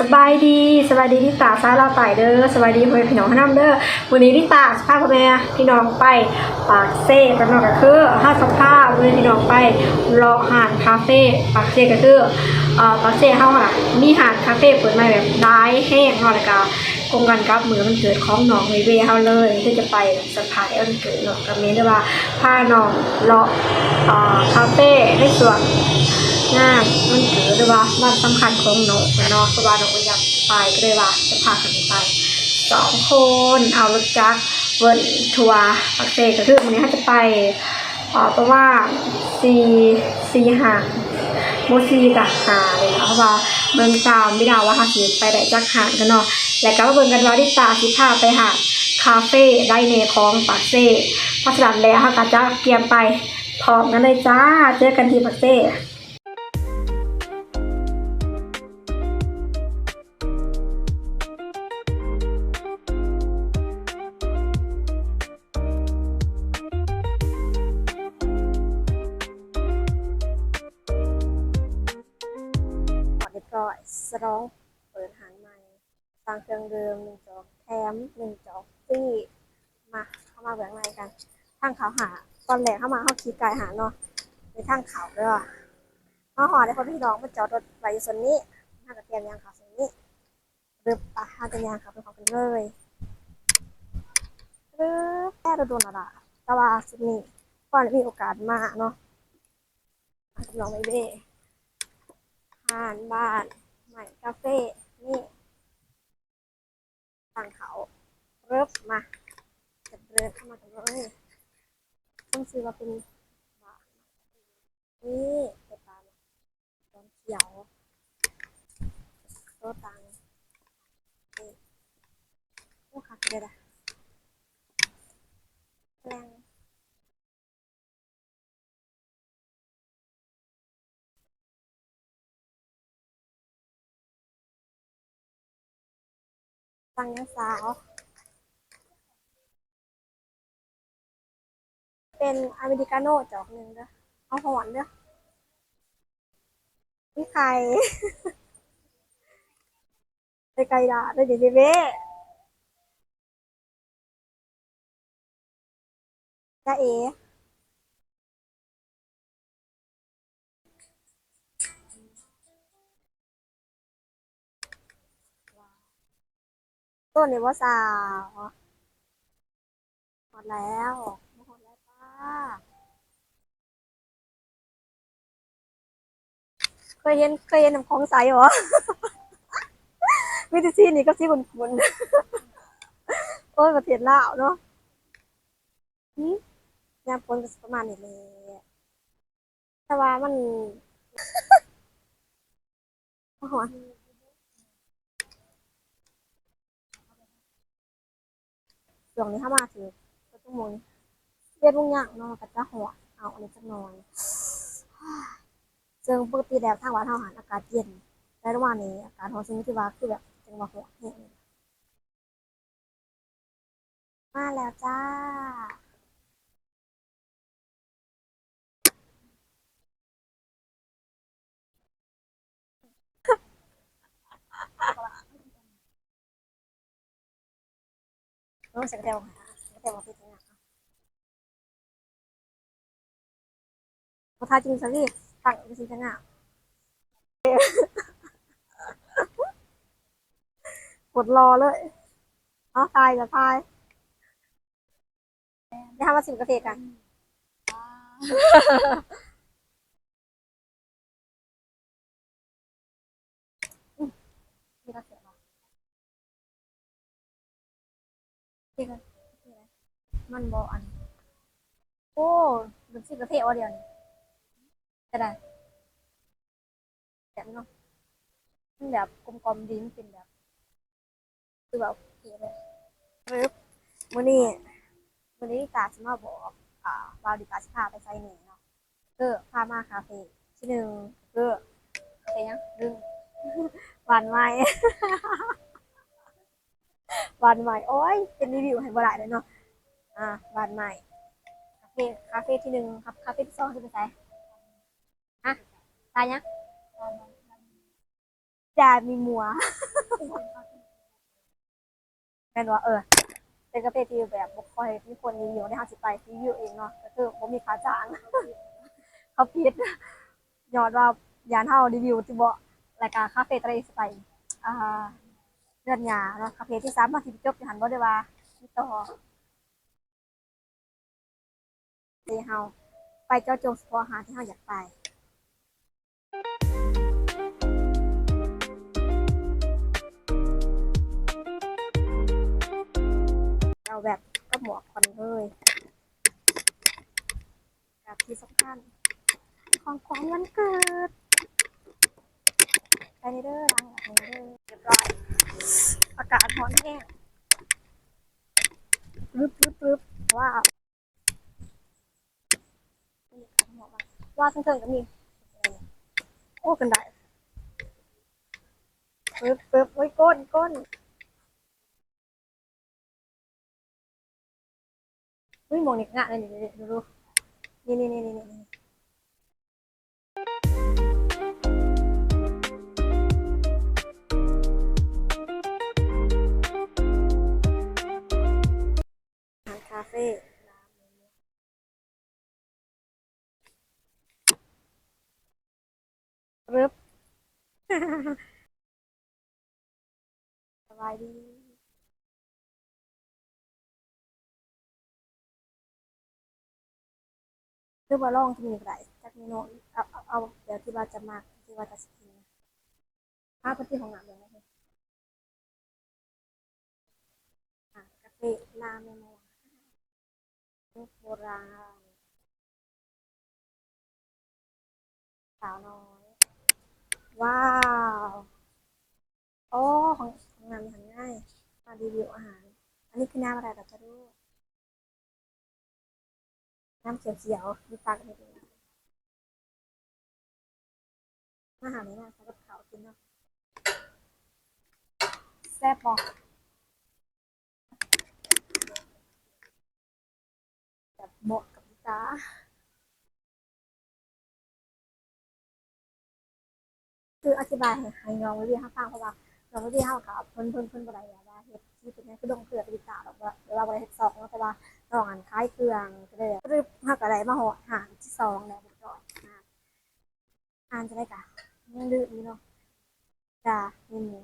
สบายดีสบายดีที่ตาซ้ายเราไต่เด้อสบายดีพ่อแม่พี่น้องท่านำเด้อวันนี้ที่ตาสภาพพ่อแม่พี่น้องไปปากเซ่กันเนาะก็คือห้าสภาพวันนี้พี่น้องไปรอหานคาเฟ่ปากเซ่ก็คือเอ่อปากเซ่เฮาค่ะมีหานคาเฟ่เปิดใหม่แบบได้แห้งเนาะแล้วก็กงกันกับมือมันเกิดของน้องเวเวเฮาเลยที่จะไปสะพายวันเกิดเนาะกับเมนได้ว่าพาน้องเลาะเอ่อคาเฟ่ในสวน งานมันถือเลยว่าวันสำคัญของหนูเนาะเพราะว่าหนูอยากไปก็เลยว่าจะพากันไปสองคนเอารถจักรเวิร์นทัวร์ปักเซก็คือวันนี้เขาจะไปเอ่อเพราะว่าซีซีหางโมซีกับหาเลยนะเพราะว่าเมืองตามไม่ด้ว่าเขาสิไปได้จักหางกันเนาะแล้วก็มาเบิ่งกันว่าที่ตาสิพาไปหาคาเฟ่ได้เนของปักเซเพราะฉะนั้นแล้วเขาก็จะเตรียมไปพร้อมกันเลยจ้า เจอกันที่ปักเซ ร้อง เปิดหานใหม่ฟังเครื่องเดื่มหนึ่งจอกแถมหนึ่งจอกฟรีมาเข้ามาแบ่งในกันทางเขาหา ตอนแรกเข้ามาเข้าขี่ไก่หาเนาะในทางเขาด้วยว่ะมาหอได้คนพี่น้องมาจอดรถไว้อยู่ส่วนนี้ห้างกระเทียมยางเขาส่วนนี้เรือปะห้างกระยางเขาเป็นของกันเลยเรือแค่ระโดนอะไรแต่ว่าสุดนี้ก่อนมีโอกาสมาเนาะมากับน้องไม่เบ้ทานบ้าน ใหม่คาเฟ่นี่ทางเขาเริ่มมาจะเริ่มเข้ามากันเลยต้องซื้อมาเป็นบานนี่เป็นตาตอนเขียวโตตังนี่ลูกค้าเดี๋ยวนะ ตังยังสาว เป็นอเมริกาโน่จอกหนึ่งเด้อเอาหอนเด้อนี่ใครไปไกลด่าได้เดี๋ยวเบ้จ้าเอ ต้นนี่ว่าสาวหมดแล้วหมดแล้วป้าเคยเห็นเคยเห็นน้ำคลองใสเหรอวิธีซีนี่ก็ซีบุญบุญโอ้ยประเทศลาวเนาะหืมยามฝนก็ประมาณนี้เลยแต่ว่ามันโอ้โช่วงนี้ถ้ามาถือก็ต้องมุนเรียนวงอย่างเนาะก็จะหัวเอาอันนี้จะนอนซึ่งปกติแล้วทางวัดเฮาหันอากาศเย็นแต่ระหว่างนี้อากาศของซึ่งที่ว่าคือแบบจังหวะหัวแห้งมาแล้วจ้า น้องเสียงแตวหาเสียงแตวมาเป็นยังไงพอทายจริงสักทีตั้งเป็นสิ่งงามกดรอเลยเอาทายกับทายเดี๋ยวทำมาสิบกาแฟกัน มีกาแฟเหรอ นี่กันนี่อะไรมันบออัน โอ้ดูสิกาแฟเอาเดียวนี่จะได้แบบเนาะมันแบบกลมๆดีมันเป็นแบบคือแบบโอเคเลยปึ๊บมื้อนี้มื้อนี้ตาสิมาบอก อ่าวาวดิตาสิพาไปไซเหน่เนาะคือพามาคาเฟ่ที่หนึ่งคือคาเฟ่ยังหนึ่งหวานไม้ห วานใหม่โอ้ยเป็นรีวิวให้บ่ได้เลยเนาะอ่าหวานใหม่คาเฟ่คาเฟ่ที่หนึ่งครับคาเฟ่ที่สองจะไปไหนฮะตายยังจามีมัวแม่นว่าเออเป็นกาแฟที่แบบบ่ค่อยมีคนรีวิวในเฮาสิไปรีวิวเองเนาะก็คือบ่มีคาจ้างเขาผิดยอดว่ายานเฮารีวิวที่บ่รายการคาเฟ่ตระสิไปอ่า เดือนหยาเนาะคาเฟ่ที่3มาสิจบอยู่หันบ่ได้ว่ามีต่อที่เฮาไปเจ้าจงเฉพาะอหาที่เฮาอยากไปเอาแบบก็หมวกคนเลยกับที่สำคัญของขวัญวันเกิด ไปเด้อดังแบบนี้เด้อเรียบร้อย อากาศร้อนแห้งรึบรึบรึบว้าวว่าว่าทั้งเทิงก็มีโอ้กันได้ปึ๊บปึ๊บโอ้ยก้นก้นอุ้ยมองนี่งะเลยนี่นี่ดูดูนี่นี่นี่นี่ ฟ่ร้านนี้รึบสบายดีหรือว่าลองที่มีก็ได้จากเมนูเอาเอาเอาเดี๋ยวที่ว่าจะมากที่ว่าจะสกินนภาพที่ของหนังเลยนะคะอะกาแฟลาเมนู โบราณ สาวน้อย ว้าว โอ้ ของของงานมันง่ายมารีวิวอาหาร อันนี้คือน้ำอะไรเราจะรู้ น้ำเขียวๆมีตักให้ดูอาหารนี้นะใช้กับข้ากินเนาะแซ่บบอกแบบเหมาะกับจ้า คืออธิบายให้ให้น้องวิธีให้ฟังเพราะว่าน้องวิธีให้กับเพิ่นเพิ่นเพิ่นบ่ได้แบบว่าเฮ็ดที่เป็นคือดงเกลือติดตาหรอกว่าเวลาได้เฮ็ดซอกเนาะว่าลองอ่านคล้ายเครื่องก็เลยรึบหักอะไรมาหอหารที่สองแล้วเรียบร้อยนอ่านจะได้กะยังดื้ออยู่เนาะจ้ามีหมู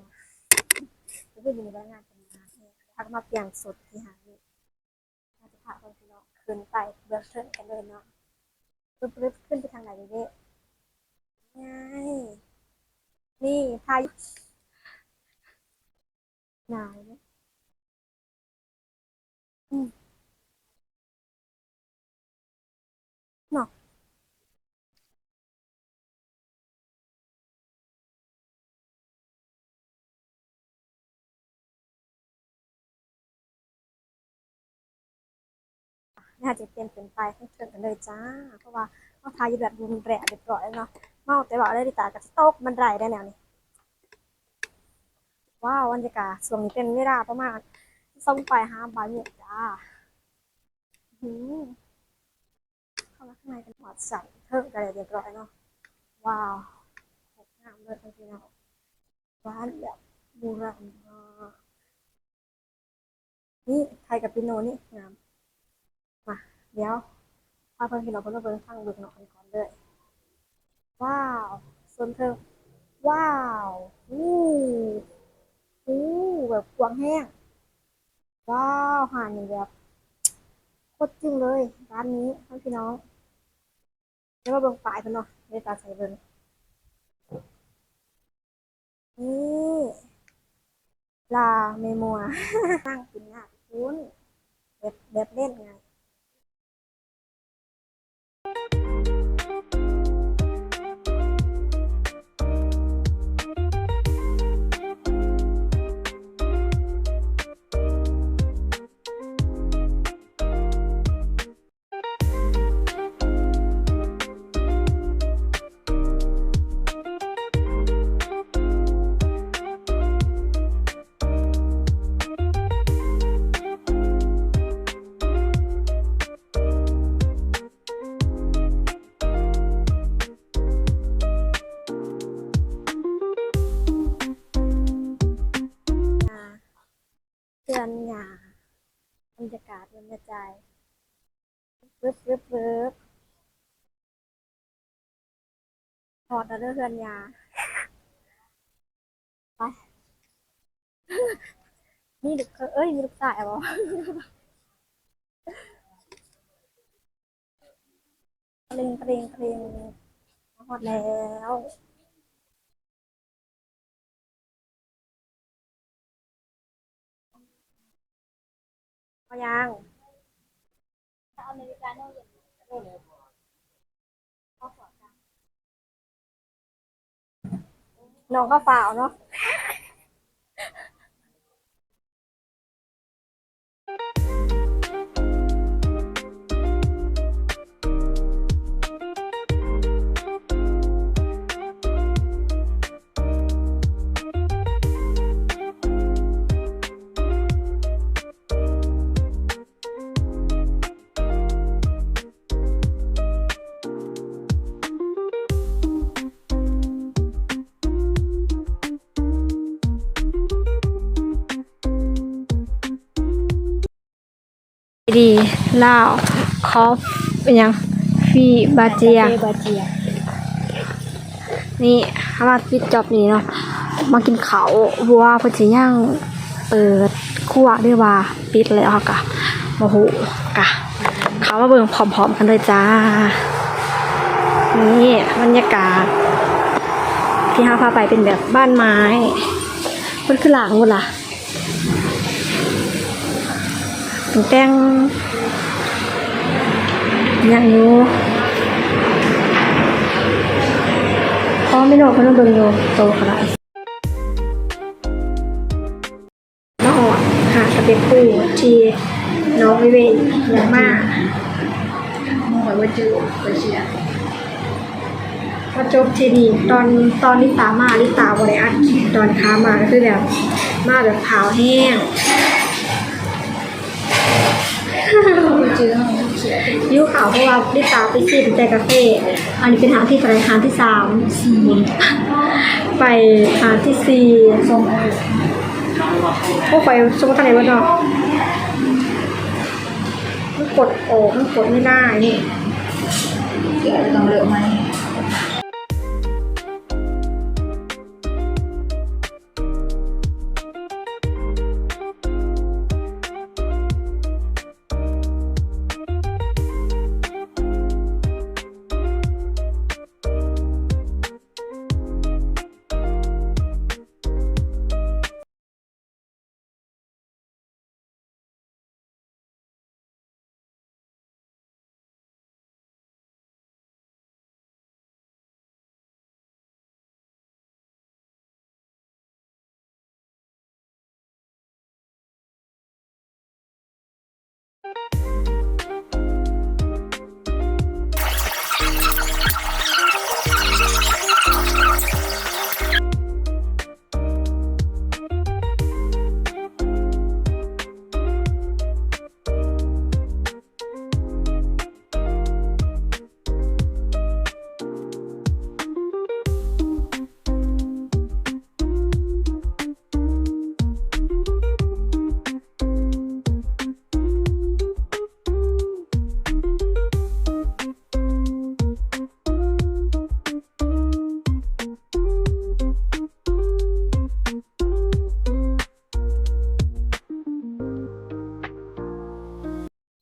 แล้วก็อยู่ในบ้านงานเป็นงานเนี่ยทักมาเปลี่ยนสดที่หาอยู่น่าจะพาคนพี่ ขึ้นไปเบื้องเทินกันเลยเนาะปึ๊บปึ๊บขึ้นไปทางไหนดีเด้ง่ายนี่พายุหนาวเนี่ยอืม น่าจะเปลี่ยนเป็นไปให้เกินกันเลยจ้า เพราะว่าเขาทายอยู่แบบรุนแรงเรียบร้อยแล้วเนาะเมาแต่ว่าอะไรดิตากับโต๊กมันไรได้แนวนี้ ว้าวบรรยากาศช่วงนี้เป็นเวลาประมาณส่งไปห้าบ่ายโมงจ้าหืมเข้ามาข้างในกันหอดใส่เพิ่มกันเลยเรียบร้อยเนาะ ว้าวงามเลยจริงๆเนาะร้านแบบโบราณนี่ไทยกับปิโนนี่งาม เดี๋ยวพาเพื่อนพี่น้องเพื่อนเพื่อนฟังเบิ่งหน่อยก่อนเลยว้าวส่วนเธอว้าวอู้อู้แบบกวางแห้งว้าวหานี่แบบโคตรจริงเลยร้านนี้ท่านพี่น้องเดี๋ยวมาเบิ่งฝ่ายเพิ่นเนาะในตาใส่เบิ่งนี่ลาเมมัวนั่งกินหน้าคุ้ อดแล้วเด้อเพื่อนยา ไป นี่ลูกเอ้ย มีลูกสายบ่เพลงเพลงเพลงหมดแล้วพอยังเอานาฬิกาโน้ตเย็น น้องก็เปล่าเนาะ ดีลาวคอฟเป็นยังฟีบาเจีย บาเจียนี่ถ้ามาปิดจอบนี่เนาะมากินเขาวบัวเพิ่นสิย่างเปิดคั่วด้วยว่าปิดแล้วค่ะกะโมโหกะเขามาเบิ่งพร้อมๆกันเลยจ้า นี่บรรยากาศ ที่ห้าพาไปเป็นแบบบ้านไม้มันคือหลังหมดล่ะถึง แต่งอย่างอยู่พอไม่โดนพราะเราเบิ่งอยู่โตขนาดน้องออกหากระเต็บปูที่น้องวิเวนย่างมากมองไว้ว่าจื้อบาเจียพอจบทีดีตอนตอนลิตามาลิตาบริอัดตอนค้ามาก็คือแบบมาแบบเผาแห้ง ยิ้วขาวเพราะว่าลิตาไปซีเป็นใจกาแฟอันนี้เป็นหางที่ไปหางที่สามสีไปหางที่สี่ส้มโอพวกไปสมมติอะไรวะเนาะมันกดออกมันกดไม่ได้นี่เกี่ยวกับเลือกไหม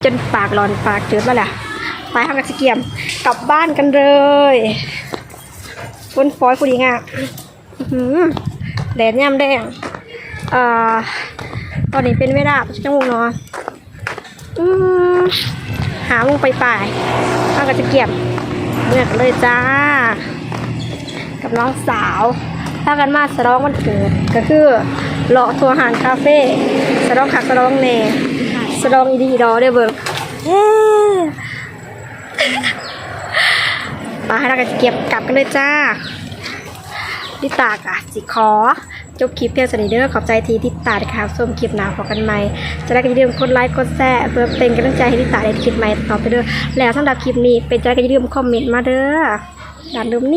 จนปากร้อนปากเจืดมาแหละไปทางกระเกียมกลับบ้านกันเลยฝนฟอยผู้ดีงามอื้อหือแดดย่ำแดงอ่อตอนนี้เป็นเวลาจังหวะเนาะอืมหาโมงไปป่ายทางกระเกียมเมื่อกเลยจ้า กับน้องสาวพากันมาสร้องวันเกิดก็คือเลาะทัวร์หารคาเฟ่สร้องคักสร้องแน่ สร้องอีดีดอได้อเบิ่งมาให้เรากันเก็บกลับกันเลยจ้าลิตากะสิขอ จบคลิปเพียงสนิทเด้อขอบใจทีที่ตาดครับส้มคลิปหนาวพอกันใหม่ จะได้กันอย่าลืมกดไลค์กดแชร์เพื่อเป็นกำลังใจให้ลิตาได้คลิปใหม่ต่อไปเด้อแล้วสำหรับคลิปนี้เป็นใจกันอย่าลืมคอมเมนต์มาเด้ออย่าลืมนี่